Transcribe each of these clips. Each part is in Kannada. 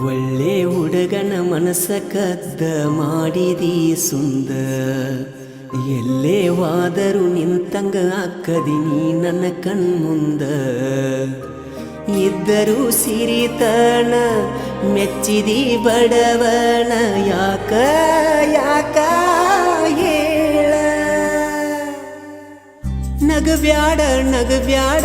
ಒಳ್ಳೆ ಹುಡುಗನ ಮನಸ್ಸ ಕದ್ದ ಮಾಡಿದಿ ಸುಂದ ಎಲ್ಲೇ ವಾದರು ನಿಂತಂಗ ಅಕ್ಕದಿನಿ ನನ್ನ ಕಣ್ಮುಂದ ಇದ್ದರೂ ಸಿರಿತನ ಮೆಚ್ಚಿದಿ ಬಡವನ ಯಾಕ ಯಾಕ ಹೇಳ ನಗಬ್ಯಾಡ ನಗಬ್ಯಾಡ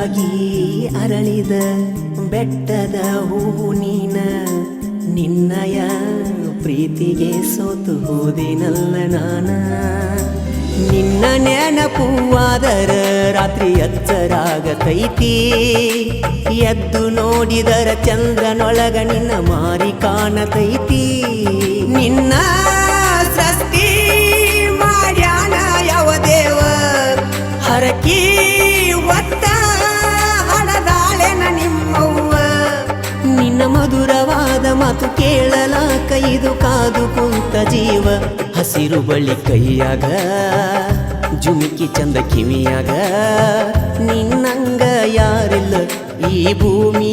ಚಂದಾಗಿ ಅರಳಿದ ಬೆಟ್ಟದ ಹೂವು ನೀನ ನಿನ್ನಯ ಪ್ರೀತಿಗೆ ಸೋತು ಹೋದಿನಲ್ಲ ನಾನ. ನಿನ್ನ ನೆನಪುವಾದರ ರಾತ್ರಿ ಎಚ್ಚರಾಗತೈತಿ ಎದ್ದು ನೋಡಿದರ ಚಂದ್ರನೊಳಗ ನಿನ್ನ ಮಾರಿ ಕಾಣತೈತಿ. ಮಾತು ಕೇಳಲ ಕೈದು ಕಾದು ಕುಂತ ಜೀವ. ಹಸಿರು ಬಳಿ ಕೈಯಾಗ, ಜುಮಿಕಿ ಚಂದ ಕಿವಿಯಾಗ, ನಿನ್ನಂಗ ಯಾರಿಲ್ಲ ಈ ಭೂಮಿ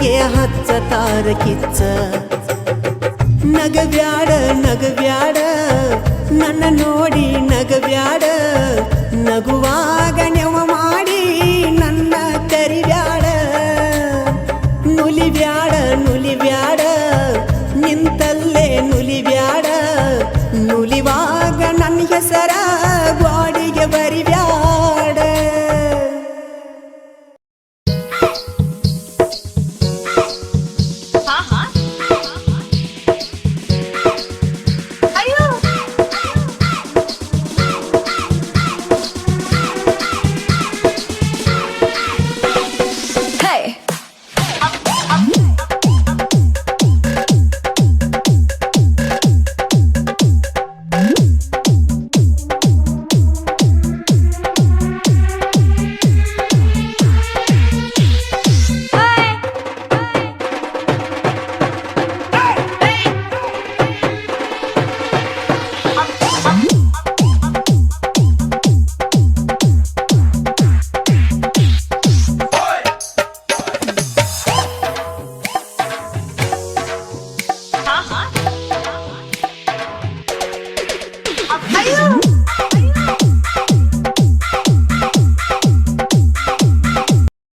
ಪ್ರೀತಿಗೆ ಹಚ್ಚ ತಾರ ಕಿಚ್ಚ. ನಗವ್ಯಾಡ ನಗವ್ಯಾಡ, ನನ್ನ ನೋಡಿ ನಗವ್ಯಾಡ. ನಗುವಾಗ ನೆವ ಮಾಡಿ ನನ್ನ ಕರಿವ್ಯಾಡ. ನುಲಿಬ್ಯಾಡ